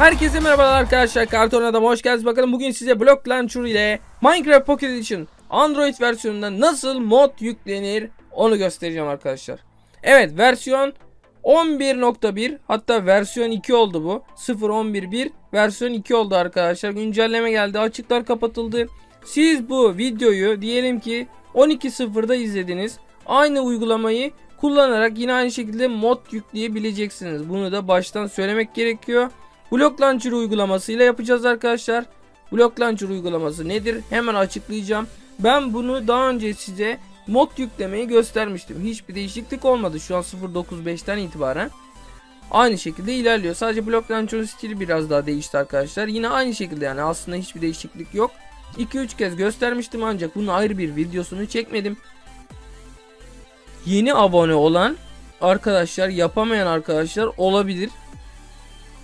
Herkese merhabalar arkadaşlar. Karton Adam hoş geldiniz. Bakalım bugün size Block Launcher ile Minecraft Pocket Edition Android versiyonunda nasıl mod yüklenir onu göstereceğim arkadaşlar. Evet versiyon 11.1 hatta versiyon 2 oldu bu. 0.11.1 versiyon 2 oldu arkadaşlar. Güncelleme geldi. Açıklar kapatıldı. Siz bu videoyu diyelim ki 12.0'da izlediniz. Aynı uygulamayı kullanarak yine aynı şekilde mod yükleyebileceksiniz. Bunu da baştan söylemek gerekiyor. Block Launcher uygulamasıyla yapacağız arkadaşlar. Block Launcher uygulaması nedir? Hemen açıklayacağım. Ben bunu daha önce size mod yüklemeyi göstermiştim. Hiçbir değişiklik olmadı şu an 0.95'ten itibaren. Aynı şekilde ilerliyor. Sadece Block Launcher stili biraz daha değişti arkadaşlar. Yine aynı şekilde yani aslında hiçbir değişiklik yok. 2-3 kez göstermiştim ancak bunun ayrı bir videosunu çekmedim. Yeni abone olan arkadaşlar yapamayan arkadaşlar olabilir.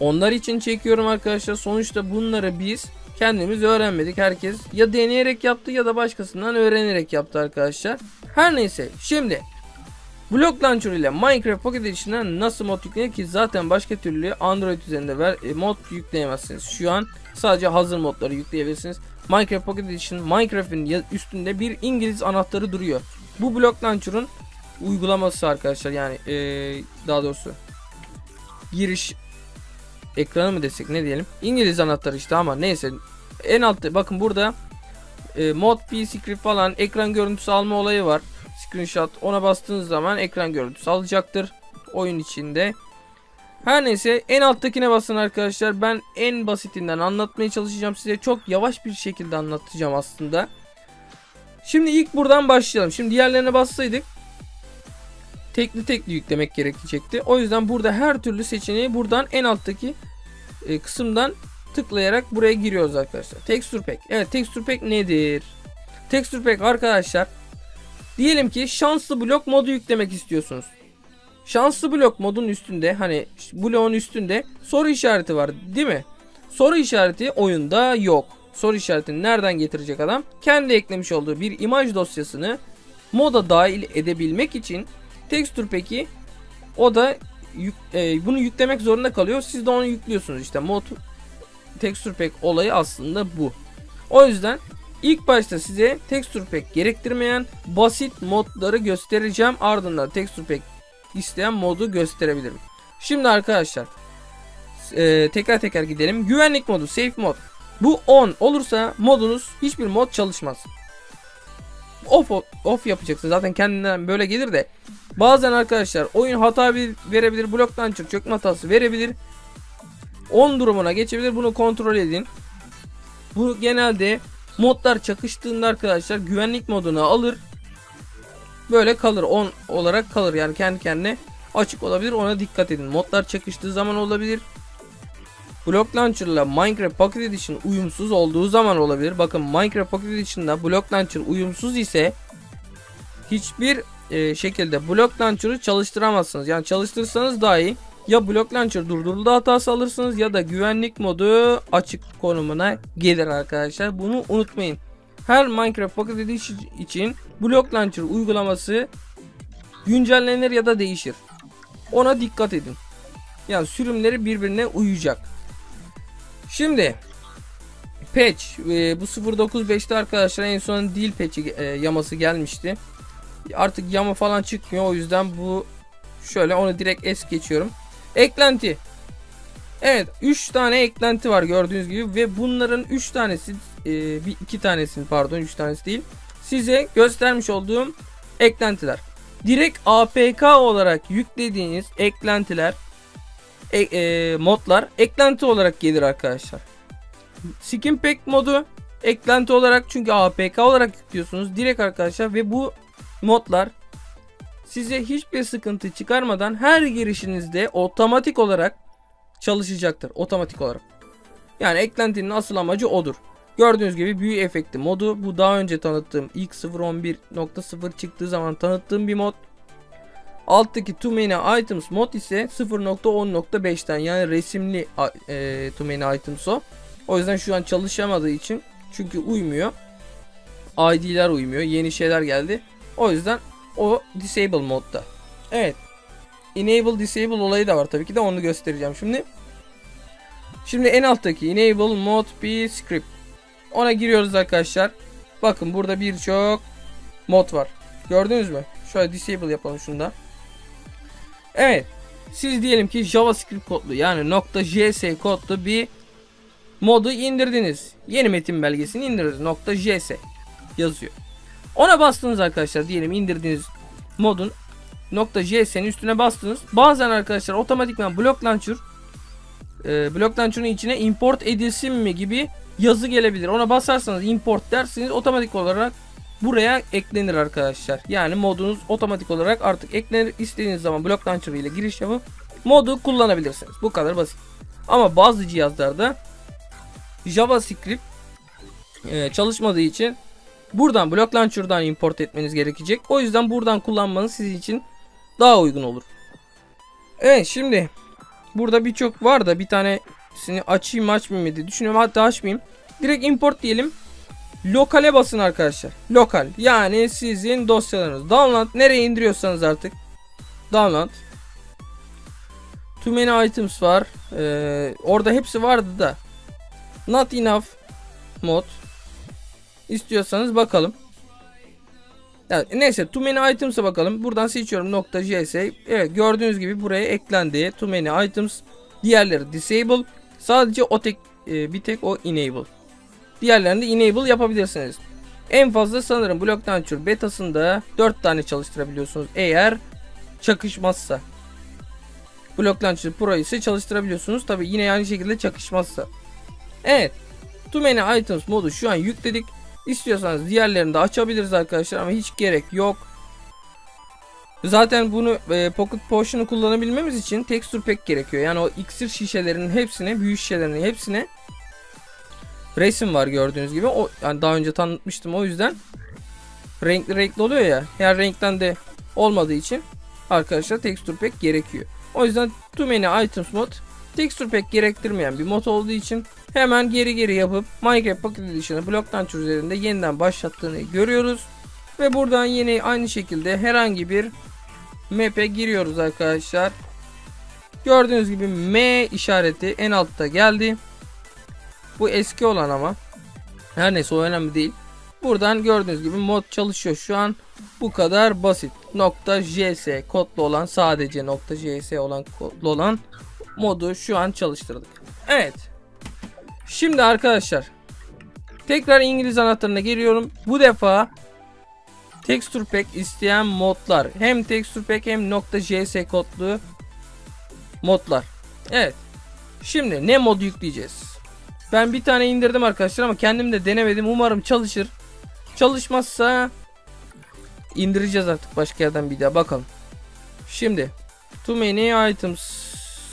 Onlar için çekiyorum arkadaşlar. Sonuçta bunları biz kendimiz öğrenmedik. Herkes ya deneyerek yaptı ya da başkasından öğrenerek yaptı arkadaşlar. Her neyse şimdi Block Launcher ile Minecraft Pocket Edition'a nasıl mod yüklenir ki zaten başka türlü Android üzerinde ver, e, mod yükleyemezsiniz. Şu an sadece hazır modları yükleyebilirsiniz. Minecraft Pocket Edition Minecraft'in üstünde bir İngiliz anahtarı duruyor. Bu Block Launcher'ın uygulaması arkadaşlar yani ee, daha doğrusu giriş ekranı mı desek ne diyelim. İngiliz anahtarı işte ama neyse. En altta bakın burada e, mod p script falan ekran görüntüsü alma olayı var. Screenshot ona bastığınız zaman ekran görüntüsü alacaktır. Oyun içinde. Her neyse en alttakine basın arkadaşlar. Ben en basitinden anlatmaya çalışacağım size. Çok yavaş bir şekilde anlatacağım aslında. Şimdi ilk buradan başlayalım. Şimdi diğerlerine bassaydık tekli tekli yüklemek gerekecekti. O yüzden burada her türlü seçeneği buradan en alttaki e, kısımdan tıklayarak buraya giriyoruz arkadaşlar. Texture Pack. Evet Texture Pack nedir? Texture Pack arkadaşlar diyelim ki şanslı blok modu yüklemek istiyorsunuz. Şanslı blok modun üstünde hani bloğun üstünde soru işareti var değil mi? Soru işareti oyunda yok. Soru işaretini nereden getirecek adam? Kendi eklemiş olduğu bir imaj dosyasını moda dahil edebilmek için Texture peki o da yük, e, bunu yüklemek zorunda kalıyor. Siz de onu yüklüyorsunuz işte mod texture pack olayı aslında bu. O yüzden ilk başta size texture pack gerektirmeyen basit modları göstereceğim. Ardından texture pack isteyen modu gösterebilirim. Şimdi arkadaşlar e, tekrar tekrar gidelim. Güvenlik modu safe mod. Bu on olursa modunuz hiçbir mod çalışmaz. Off off yapacaksın. Zaten kendinden böyle gelir de Bazen arkadaşlar oyun hata verebilir. Block launcher çökme hatası verebilir. 10 durumuna geçebilir. Bunu kontrol edin. Bu genelde modlar çakıştığında arkadaşlar güvenlik moduna alır. Böyle kalır. 10 olarak kalır. Yani kendi kendine açık olabilir. Ona dikkat edin. Modlar çakıştığı zaman olabilir. Block Launcher ile Minecraft Pocket Edition uyumsuz olduğu zaman olabilir. Bakın Minecraft Pocket Edition'da Block Launcher uyumsuz ise hiçbir e, şekilde Block Launcher'ı çalıştıramazsınız. Yani çalıştırsanız dahi ya Block Launcher durduruldu hatası alırsınız ya da güvenlik modu açık konumuna gelir arkadaşlar. Bunu unutmayın. Her Minecraft Pocket Edition için Block Launcher uygulaması güncellenir ya da değişir. Ona dikkat edin. Yani sürümleri birbirine uyacak. Şimdi patch e, bu 0.95'te arkadaşlar en son dil patch e, yaması gelmişti. Artık yama falan çıkmıyor. O yüzden bu şöyle onu direkt es geçiyorum. Eklenti. Evet 3 tane eklenti var gördüğünüz gibi ve bunların 3 tanesi e, iki tanesini pardon 3 tanesi değil. Size göstermiş olduğum eklentiler. Direkt APK olarak yüklediğiniz eklentiler e, e, modlar eklenti olarak gelir arkadaşlar. Skin Pack modu eklenti olarak çünkü APK olarak yüklüyorsunuz direkt arkadaşlar ve bu modlar size hiçbir sıkıntı çıkarmadan her girişinizde otomatik olarak çalışacaktır. Otomatik olarak. Yani eklentinin asıl amacı odur. Gördüğünüz gibi büyü efekti modu. Bu daha önce tanıttığım ilk 0.11.0 çıktığı zaman tanıttığım bir mod. Alttaki Too Many Items mod ise 0.10.5'ten yani resimli e, Too Many Items o. O yüzden şu an çalışamadığı için çünkü uymuyor. ID'ler uymuyor. Yeni şeyler geldi. O yüzden o disable modda. Evet. Enable disable olayı da var tabii ki de onu göstereceğim şimdi. Şimdi en alttaki enable mod p script. Ona giriyoruz arkadaşlar. Bakın burada birçok mod var. Gördünüz mü? Şöyle disable yapalım şunda. Evet. Siz diyelim ki JavaScript kodlu yani .js kodlu bir modu indirdiniz. Yeni metin belgesini indirdiniz. .js yazıyor. Ona bastınız arkadaşlar diyelim indirdiğiniz modun .js'nin üstüne bastınız. Bazen arkadaşlar otomatikman block launcher e, block launcher'ın içine import edilsin mi gibi yazı gelebilir. Ona basarsanız import dersiniz otomatik olarak buraya eklenir arkadaşlar. Yani modunuz otomatik olarak artık eklenir. İstediğiniz zaman block launcher ile giriş yapıp modu kullanabilirsiniz. Bu kadar basit. Ama bazı cihazlarda JavaScript e, çalışmadığı için buradan block launcher'dan import etmeniz gerekecek. O yüzden buradan kullanmanız sizin için daha uygun olur. Evet şimdi burada birçok var da bir tanesini açayım açmayayım diye düşünüyorum. Hatta açmayayım. Direkt import diyelim. Lokale basın arkadaşlar. Lokal. Yani sizin dosyalarınız. Download nereye indiriyorsanız artık. Download. Too many items var. Ee, orada hepsi vardı da. Not enough mod. İstiyorsanız bakalım. Yani neyse too many items'a bakalım. Buradan seçiyorum .js. Evet gördüğünüz gibi buraya eklendi. Too many items. Diğerleri disable. Sadece o tek e, bir tek o enable. Diğerlerini de enable yapabilirsiniz. En fazla sanırım Block Launcher betasında 4 tane çalıştırabiliyorsunuz. Eğer çakışmazsa. Block Launcher Pro ise çalıştırabiliyorsunuz. Tabi yine aynı şekilde çakışmazsa. Evet. Too many items modu şu an yükledik. İstiyorsanız diğerlerini de açabiliriz arkadaşlar ama hiç gerek yok. Zaten bunu e, Pocket Potion'u kullanabilmemiz için texture pack gerekiyor. Yani o iksir şişelerinin hepsine, büyük şişelerinin hepsine resim var gördüğünüz gibi. O yani daha önce tanıtmıştım o yüzden renkli renkli oluyor ya. Her renkten de olmadığı için arkadaşlar texture pack gerekiyor. O yüzden too many items mod texture pack gerektirmeyen bir mod olduğu için hemen geri geri yapıp Minecraft Pocket Edition'ı Block Launcher üzerinde yeniden başlattığını görüyoruz. Ve buradan yine aynı şekilde herhangi bir map'e giriyoruz arkadaşlar. Gördüğünüz gibi M işareti en altta geldi. Bu eski olan ama. Her neyse o önemli değil. Buradan gördüğünüz gibi mod çalışıyor şu an. Bu kadar basit. Nokta .js kodlu olan sadece nokta .js olan kodlu olan modu şu an çalıştırdık. Evet. Şimdi arkadaşlar tekrar İngiliz anahtarına geliyorum. Bu defa Texture Pack isteyen modlar. Hem Texture Pack hem .js kodlu modlar. Evet. Şimdi ne modu yükleyeceğiz? Ben bir tane indirdim arkadaşlar ama kendim de denemedim. Umarım çalışır. Çalışmazsa indireceğiz artık başka yerden bir daha bakalım. Şimdi too many items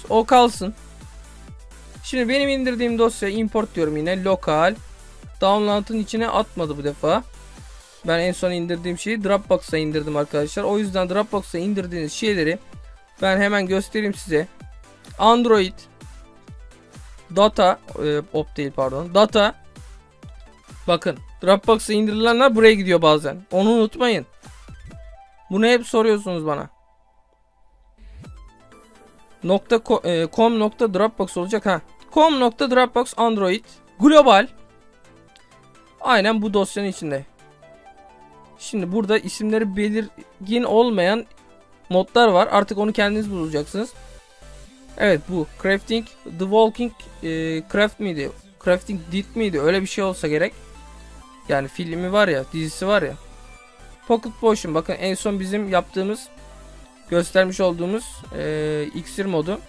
o kalsın. Şimdi benim indirdiğim dosya import diyorum yine lokal. Download'ın içine atmadı bu defa. Ben en son indirdiğim şeyi Dropbox'a indirdim arkadaşlar. O yüzden Dropbox'a indirdiğiniz şeyleri ben hemen göstereyim size. Android data e, op değil pardon. Data bakın Dropbox'a indirilenler buraya gidiyor bazen. Onu unutmayın. Bunu hep soruyorsunuz bana. Nokta e, com nokta Dropbox olacak ha. com nokta Dropbox Android global. Aynen bu dosyanın içinde. Şimdi burada isimleri belirgin olmayan modlar var. Artık onu kendiniz bulacaksınız. Evet bu Crafting The Walking e, Craft miydi? Crafting Dead miydi? Öyle bir şey olsa gerek. Yani filmi var ya, dizisi var ya. Pocket Potion bakın en son bizim yaptığımız göstermiş olduğumuz e, iksir modu.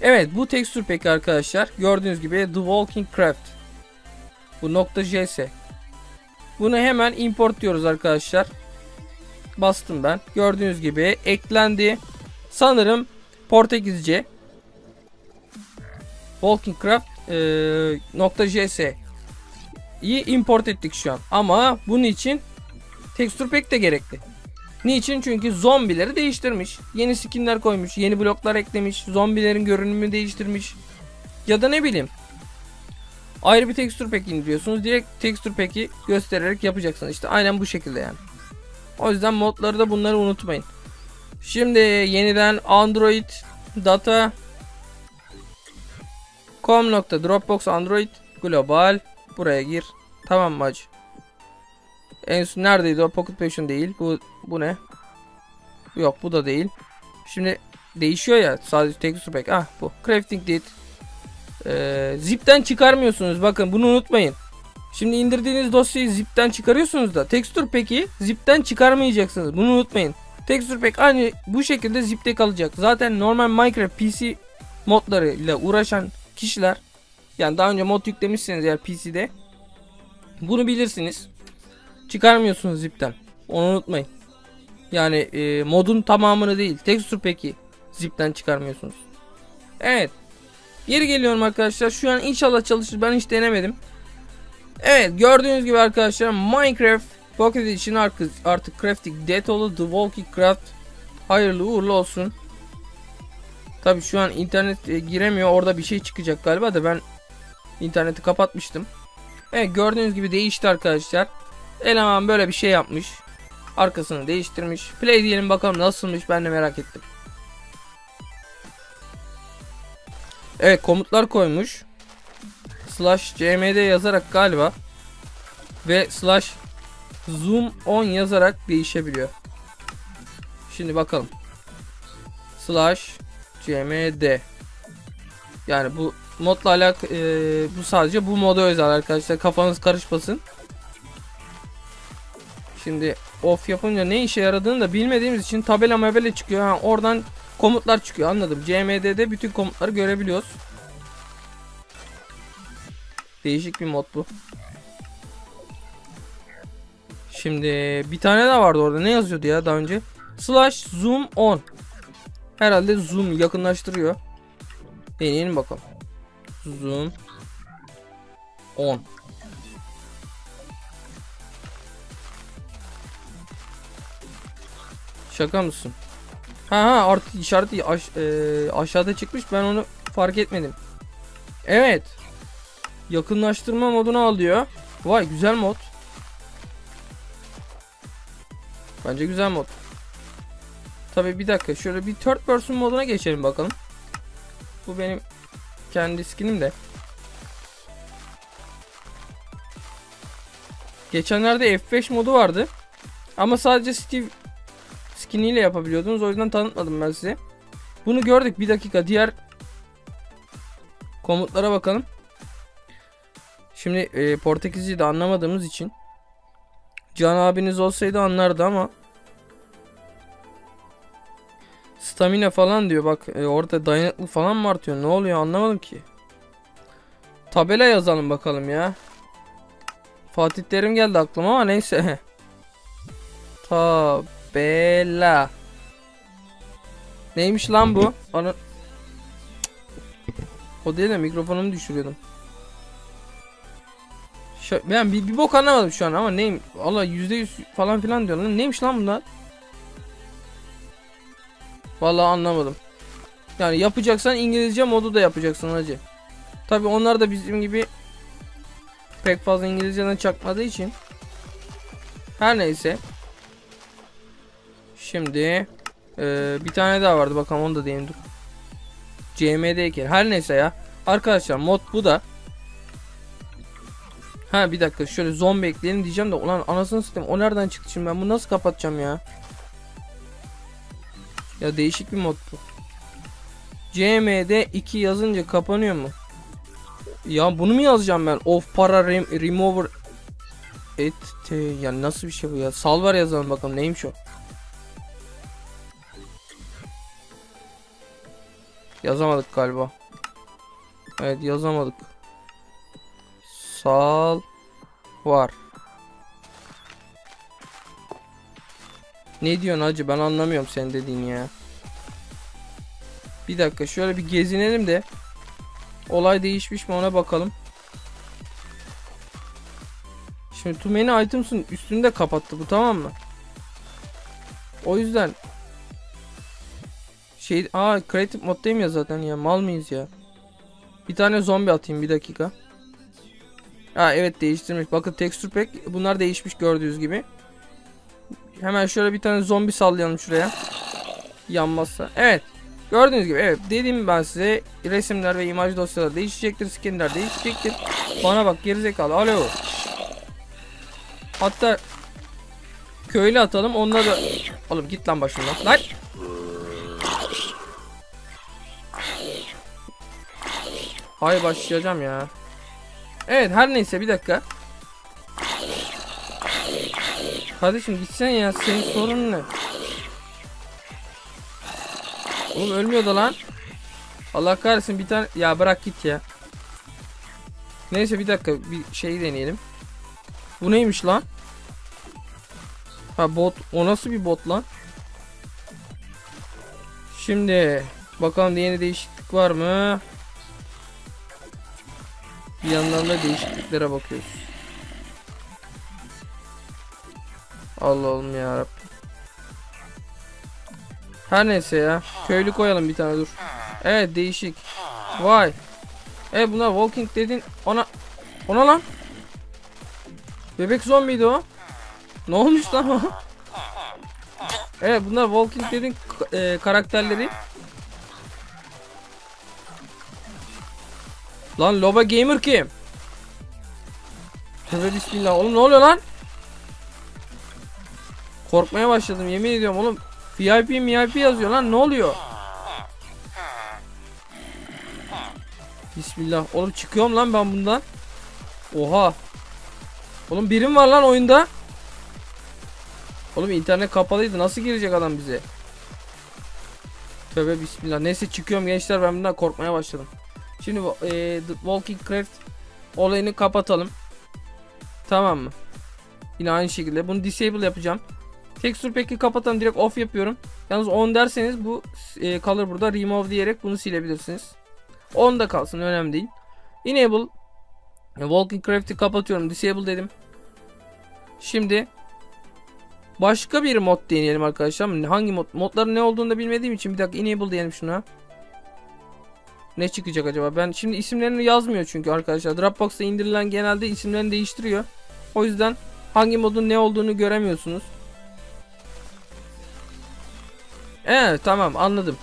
Evet bu texture pack arkadaşlar gördüğünüz gibi The Walking Craft. Bu nokta .js. Bunu hemen import diyoruz arkadaşlar. Bastım ben. Gördüğünüz gibi eklendi. Sanırım Portekizce. Walking Craft e, import ettik şu an. Ama bunun için texture pack de gerekli. Niçin? Çünkü zombileri değiştirmiş. Yeni skinler koymuş. Yeni bloklar eklemiş. Zombilerin görünümünü değiştirmiş. Ya da ne bileyim. Ayrı bir texture pack indiriyorsunuz. Direkt texture pack'i göstererek yapacaksınız. İşte aynen bu şekilde yani. O yüzden modları da bunları unutmayın. Şimdi yeniden Android data com.dropbox android global buraya gir. Tamam mı? En son neredeydi o Pocket Passion değil. Bu bu ne? Yok bu da değil. Şimdi değişiyor ya sadece texture pack. Ah bu. Crafting dit. Ee, zip'ten çıkarmıyorsunuz. Bakın bunu unutmayın. Şimdi indirdiğiniz dosyayı zip'ten çıkarıyorsunuz da texture pack'i zip'ten çıkarmayacaksınız. Bunu unutmayın. Texture pack aynı bu şekilde zip'te kalacak. Zaten normal Minecraft PC modları ile uğraşan kişiler yani daha önce mod yüklemişseniz eğer PC'de bunu bilirsiniz. Çıkarmıyorsunuz zip'ten. Onu unutmayın. Yani e, modun tamamını değil. Texture pack'i zip'ten çıkarmıyorsunuz. Evet. Geri geliyorum arkadaşlar. Şu an inşallah çalışır. Ben hiç denemedim. Evet gördüğünüz gibi arkadaşlar Minecraft Pocket için artık, artık Crafting Dead oldu. The Walking Craft hayırlı uğurlu olsun. Tabi şu an internet e, giremiyor. Orada bir şey çıkacak galiba da ben interneti kapatmıştım. Evet gördüğünüz gibi değişti arkadaşlar. Eleman böyle bir şey yapmış. Arkasını değiştirmiş. Play diyelim bakalım nasılmış ben de merak ettim. Evet komutlar koymuş. Slash cmd yazarak galiba. Ve slash zoom on yazarak değişebiliyor. Şimdi bakalım. Slash cmd. Yani bu modla alakalı e, bu sadece bu moda özel arkadaşlar. Kafanız karışmasın. Şimdi off yapınca ne işe yaradığını da bilmediğimiz için tabela mebele çıkıyor. Ha, oradan komutlar çıkıyor anladım. CMD'de bütün komutları görebiliyoruz. Değişik bir mod bu. Şimdi bir tane daha vardı orada. Ne yazıyordu ya daha önce? Slash zoom on. Herhalde zoom yakınlaştırıyor. Deneyelim bakalım. Zoom on. Şaka mısın? Ha ha artı işareti aş, e, aşağıda çıkmış ben onu fark etmedim. Evet. Yakınlaştırma modunu alıyor. Vay güzel mod. Bence güzel mod. Tabi bir dakika şöyle bir third person moduna geçelim bakalım. Bu benim kendi skinim de. Geçenlerde F5 modu vardı. Ama sadece Steve skiniyle yapabiliyordunuz. O yüzden tanıtmadım ben size. Bunu gördük. Bir dakika diğer komutlara bakalım. Şimdi e, Portekizce'yi de anlamadığımız için Can abiniz olsaydı anlardı ama. Stamina falan diyor bak e, orada dayanıklı falan mı artıyor? Ne oluyor? Anlamadım ki. Tabela yazalım bakalım ya. Fatih Terim geldi aklıma ama neyse. Tabela. Neymiş lan bu? Ana... O değil de mikrofonumu düşürüyordum. Ben bir, bir bok anlamadım şu an ama neyim? Allah yüzde falan filan diyor lan. Neymiş lan bunlar? Vallahi anlamadım. Yani yapacaksan İngilizce modu da yapacaksın hacı. Tabi onlar da bizim gibi pek fazla İngilizceden çakmadığı için. Her neyse. Şimdi e, bir tane daha vardı bakalım onu da diyeyim dur. CM'deyken her neyse ya. Arkadaşlar mod bu da. Ha bir dakika şöyle zombi ekleyelim diyeceğim de ulan anasını sistem o nereden çıktı şimdi ben bunu nasıl kapatacağım ya? Ya değişik bir mod bu. CM'de 2 yazınca kapanıyor mu? Ya bunu mu yazacağım ben? Of para rem remover et te ya nasıl bir şey bu ya? Salvar yazalım bakalım neymiş o? Yazamadık galiba. Evet yazamadık. Sal var. Ne diyorsun hacı ben anlamıyorum sen dediğini ya. Bir dakika şöyle bir gezinelim de olay değişmiş mi ona bakalım. Şimdi too many items'ın üstünde kapattı bu tamam mı? O yüzden şey aa creative moddayım ya zaten ya mal mıyız ya? Bir tane zombi atayım bir dakika. Ha evet değiştirmiş. Bakın texture pack bunlar değişmiş gördüğünüz gibi. Hemen şöyle bir tane zombi sallayalım şuraya. Yanmazsa. Evet. Gördüğünüz gibi evet dedim ben size resimler ve imaj dosyaları değişecektir. Skinler değişecektir. Bana bak gerizekalı. Alo. Hatta köylü atalım. Onunla da oğlum git lan başımdan. Lan. Hay başlayacağım ya. Evet her neyse bir dakika. Kardeşim gitsen ya senin sorunun ne? Oğlum ölmüyor da lan. Allah kahretsin bir tane ya bırak git ya. Neyse bir dakika bir şey deneyelim. Bu neymiş lan? Ha bot o nasıl bir bot lan? Şimdi bakalım yeni değişiklik var mı? Bir yandan da değişikliklere bakıyoruz. Allah oğlum ya. Her neyse ya. Köylü koyalım bir tane dur. Evet değişik. Vay. Evet bunlar walking dedin ona ona lan. Bebek zombiydi o. Ne olmuş lan o? Evet bunlar walking dedin e, karakterleri. Lan Loba Gamer kim? Tövbe bismillah. Oğlum ne oluyor lan? Korkmaya başladım yemin ediyorum oğlum. VIP VIP yazıyor lan ne oluyor? Bismillah. Oğlum çıkıyorum lan ben bundan. Oha. Oğlum birim var lan oyunda. Oğlum internet kapalıydı. Nasıl girecek adam bize? Tövbe bismillah. Neyse çıkıyorum gençler ben bundan korkmaya başladım. Şimdi e, The Walking Craft olayını kapatalım. Tamam mı? Yine aynı şekilde bunu disable yapacağım. Texture Pack'i kapatalım direkt off yapıyorum. Yalnız on derseniz bu e, kalır burada remove diyerek bunu silebilirsiniz. On da kalsın önemli değil. Enable Walking Craft'i kapatıyorum. Disable dedim. Şimdi başka bir mod deneyelim arkadaşlar. Hangi mod? Modların ne olduğunu da bilmediğim için bir dakika enable diyelim şuna. Ne çıkacak acaba? Ben şimdi isimlerini yazmıyor çünkü arkadaşlar. Dropbox'ta indirilen genelde isimlerini değiştiriyor. O yüzden hangi modun ne olduğunu göremiyorsunuz. Evet tamam anladım.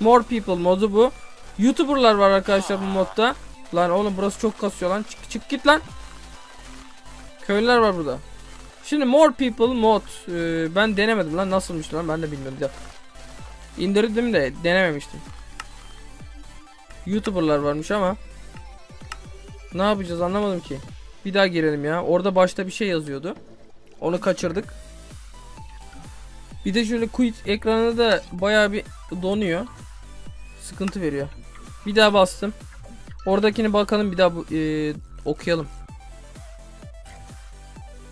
More people modu bu. Youtuberlar var arkadaşlar bu modda. Lan oğlum burası çok kasıyor lan. Çık, çık git lan. Köylüler var burada. Şimdi more people mod. Ee, ben denemedim lan nasılmış lan ben de bilmiyorum. İndirdim de denememiştim. Youtuberlar varmış ama. Ne yapacağız anlamadım ki. Bir daha girelim ya. Orada başta bir şey yazıyordu. Onu kaçırdık. Bir de şöyle quit ekranı da bayağı bir donuyor. Sıkıntı veriyor. Bir daha bastım. Oradakini bakalım bir daha bu, e, okuyalım.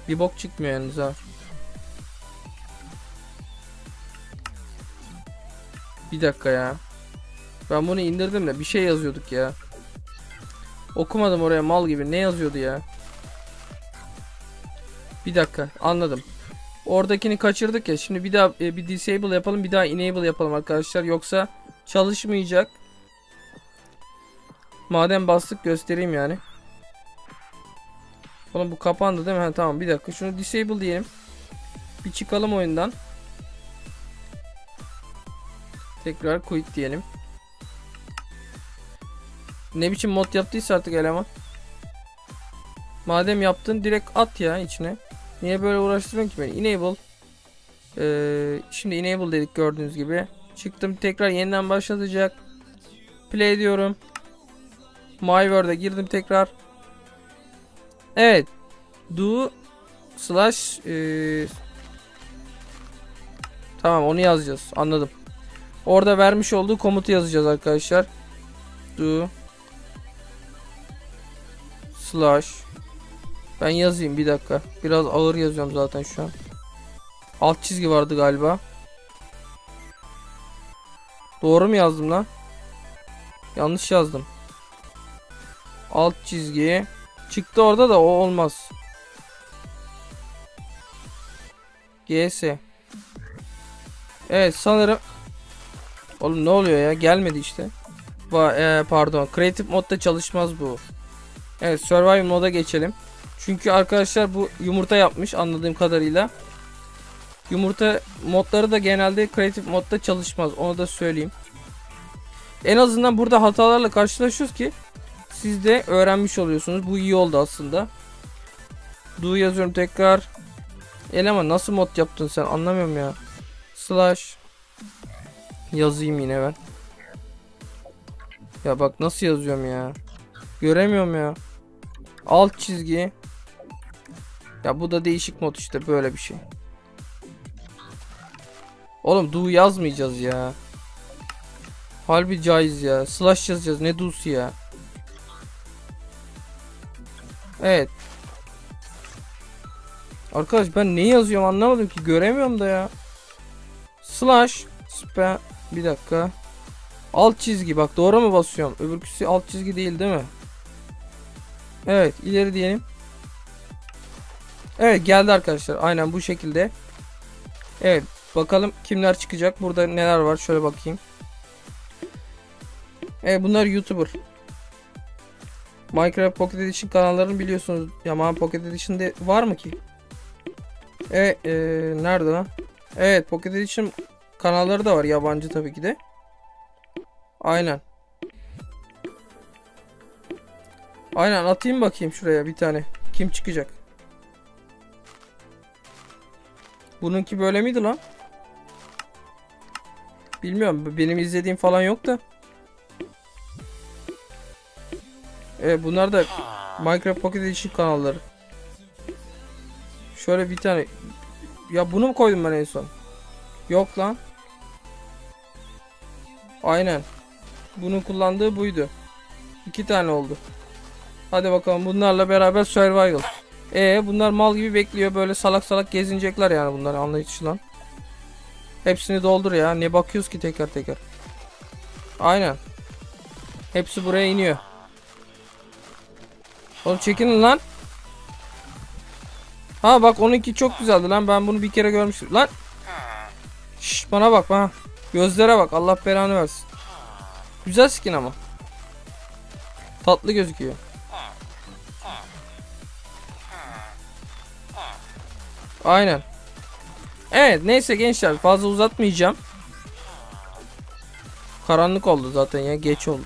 Bir bok çıkmıyor yalnız ha. Bir dakika ya. Ben bunu indirdim de bir şey yazıyorduk ya. Okumadım oraya mal gibi. Ne yazıyordu ya? Bir dakika anladım. Oradakini kaçırdık ya. Şimdi bir daha e, bir disable yapalım. Bir daha enable yapalım arkadaşlar. Yoksa çalışmayacak. Madem bastık göstereyim yani. Oğlum bu kapandı değil mi? Ha, tamam bir dakika. Şunu disable diyelim. Bir çıkalım oyundan. Tekrar quit diyelim. Ne biçim mod yaptıysa artık eleman. Madem yaptın direkt at ya içine. Niye böyle uğraştırıyorsun ki beni? Enable. Ee, şimdi enable dedik gördüğünüz gibi. Çıktım tekrar yeniden başlatacak. Play diyorum. My Word'e girdim tekrar. Evet. Do slash ee, Tamam onu yazacağız. Anladım. Orada vermiş olduğu komutu yazacağız arkadaşlar. Do slash ben yazayım bir dakika. Biraz ağır yazıyorum zaten şu an. Alt çizgi vardı galiba. Doğru mu yazdım lan? Yanlış yazdım. Alt çizgi. Çıktı orada da o olmaz. GS. Evet sanırım. Oğlum ne oluyor ya? Gelmedi işte. Va e, pardon. Creative modda çalışmaz bu. Evet survival moda geçelim. Çünkü arkadaşlar bu yumurta yapmış anladığım kadarıyla. Yumurta modları da genelde creative modda çalışmaz. Onu da söyleyeyim. En azından burada hatalarla karşılaşıyoruz ki siz de öğrenmiş oluyorsunuz. Bu iyi oldu aslında. Do yazıyorum tekrar. Eleman nasıl mod yaptın sen anlamıyorum ya. Slash yazayım yine ben. Ya bak nasıl yazıyorum ya. Göremiyorum ya. Alt çizgi. Ya bu da değişik mod işte böyle bir şey. Oğlum do yazmayacağız ya. Halbuki caiz ya. Slash yazacağız. Ne do'su ya. Evet. Arkadaş ben ne yazıyorum anlamadım ki. Göremiyorum da ya. Slash. Spa. Bir dakika. Alt çizgi. Bak doğru mu basıyorum? Öbürküsü alt çizgi değil değil mi? Evet. ileri diyelim. Evet geldi arkadaşlar. Aynen bu şekilde. Evet. Bakalım kimler çıkacak. Burada neler var. Şöyle bakayım. Evet bunlar YouTuber. Minecraft Pocket Edition kanallarını biliyorsunuz. Yaman Pocket Edition'da var mı ki? Evet ee, nerede lan? Evet Pocket Edition kanalları da var yabancı tabii ki de. Aynen. Aynen atayım bakayım şuraya bir tane. Kim çıkacak? Bununki böyle miydi lan? Bilmiyorum. Benim izlediğim falan yok da. Evet bunlar da Minecraft Pocket Edition kanalları. Şöyle bir tane. Ya bunu mu koydum ben en son? Yok lan. Aynen. Bunun kullandığı buydu. İki tane oldu. Hadi bakalım bunlarla beraber survival. E bunlar mal gibi bekliyor böyle salak salak gezinecekler yani bunlar anlayışılan. Hepsini doldur ya. Ne bakıyoruz ki teker teker. Aynen. Hepsi buraya iniyor. Oğlum çekinin lan. Ha bak onunki çok güzeldi lan. Ben bunu bir kere görmüştüm. Lan. Şş, bana bak bana. Gözlere bak. Allah belanı versin. Güzel skin ama. Tatlı gözüküyor. Aynen. Evet neyse gençler fazla uzatmayacağım. Karanlık oldu zaten ya geç oldu.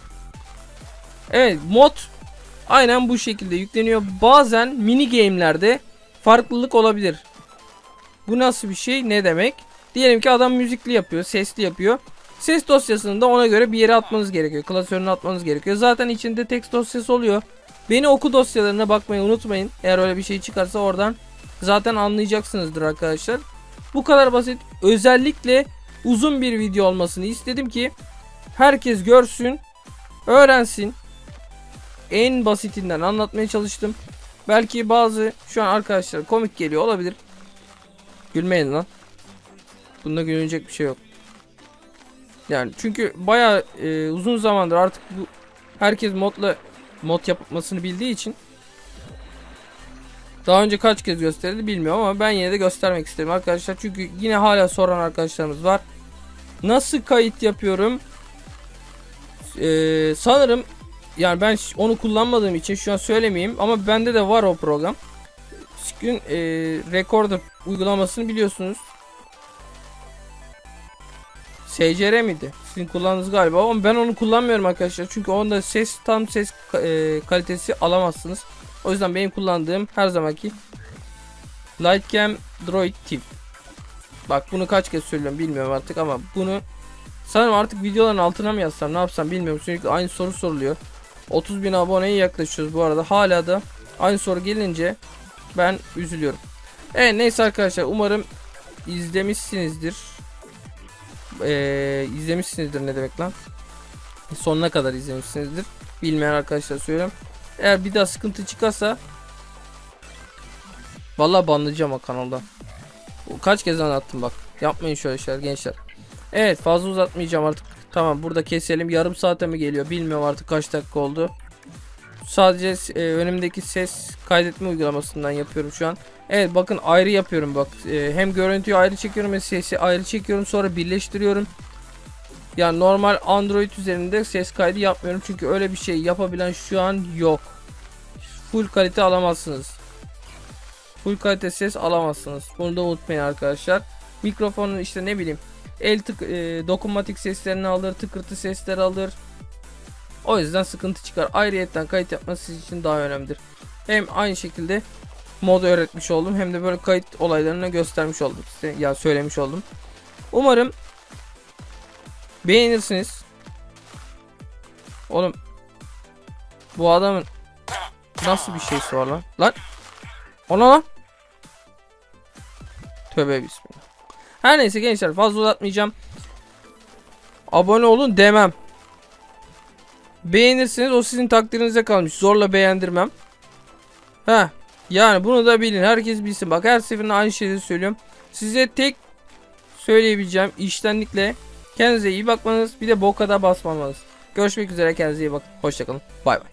Evet mod aynen bu şekilde yükleniyor. Bazen mini game'lerde farklılık olabilir. Bu nasıl bir şey ne demek? Diyelim ki adam müzikli yapıyor sesli yapıyor. Ses dosyasını da ona göre bir yere atmanız gerekiyor. Klasörüne atmanız gerekiyor. Zaten içinde text dosyası oluyor. Beni oku dosyalarına bakmayı unutmayın. Eğer öyle bir şey çıkarsa oradan zaten anlayacaksınızdır arkadaşlar. Bu kadar basit. Özellikle uzun bir video olmasını istedim ki herkes görsün, öğrensin. En basitinden anlatmaya çalıştım. Belki bazı şu an arkadaşlar komik geliyor olabilir. Gülmeyin lan. Bunda gülünecek bir şey yok. Yani çünkü baya e, uzun zamandır artık bu herkes modla mod yapmasını bildiği için daha önce kaç kez gösterildi bilmiyorum ama ben yine de göstermek istedim arkadaşlar. Çünkü yine hala soran arkadaşlarımız var. Nasıl kayıt yapıyorum? Ee, sanırım yani ben onu kullanmadığım için şu an söylemeyeyim ama bende de var o program. Screen e, Recorder uygulamasını biliyorsunuz. SCR miydi? Sizin kullandığınız galiba ama ben onu kullanmıyorum arkadaşlar. Çünkü onda ses tam ses e, kalitesi alamazsınız. O yüzden benim kullandığım her zamanki Lightcam Droid Tip. Bak bunu kaç kez söylüyorum bilmiyorum artık ama bunu sanırım artık videoların altına mı yazsam ne yapsam bilmiyorum. Sürekli aynı soru soruluyor. 30 bin aboneye yaklaşıyoruz bu arada. Hala da aynı soru gelince ben üzülüyorum. Evet neyse arkadaşlar umarım izlemişsinizdir. Ee, izlemişsinizdir ne demek lan? Sonuna kadar izlemişsinizdir. Bilmeyen arkadaşlar söylüyorum. Eğer bir daha sıkıntı çıkarsa Vallahi banlayacağım o kanalda. Kaç kez anlattım bak. Yapmayın şöyle şeyler gençler. Evet fazla uzatmayacağım artık. Tamam burada keselim. Yarım saate mi geliyor bilmiyorum artık kaç dakika oldu. Sadece e, önümdeki ses kaydetme uygulamasından yapıyorum şu an. Evet bakın ayrı yapıyorum bak. E, hem görüntüyü ayrı çekiyorum hem sesi ayrı çekiyorum sonra birleştiriyorum. Yani normal Android üzerinde ses kaydı yapmıyorum. Çünkü öyle bir şey yapabilen şu an yok. Full kalite alamazsınız. Full kalite ses alamazsınız. Bunu da unutmayın arkadaşlar. Mikrofonun işte ne bileyim El tık, e, dokunmatik seslerini alır, tıkırtı sesleri alır. O yüzden sıkıntı çıkar. Ayrıyetten kayıt yapması sizin için daha önemlidir. Hem aynı şekilde modu öğretmiş oldum hem de böyle kayıt olaylarını göstermiş oldum size. Ya söylemiş oldum. Umarım beğenirsiniz. Oğlum bu adamın nasıl bir şeysi var lan? Lan ona lan. Tövbe bismillah. Her neyse gençler fazla uzatmayacağım. Abone olun demem. Beğenirsiniz o sizin takdirinize kalmış. Zorla beğendirmem. Ha, yani bunu da bilin. Herkes bilsin. Bak her seferinde aynı şeyleri söylüyorum. Size tek söyleyebileceğim iştenlikle kendinize iyi bakmanız bir de boka da basmamanız. Görüşmek üzere kendinize iyi bakın. Hoşçakalın. Bay bay.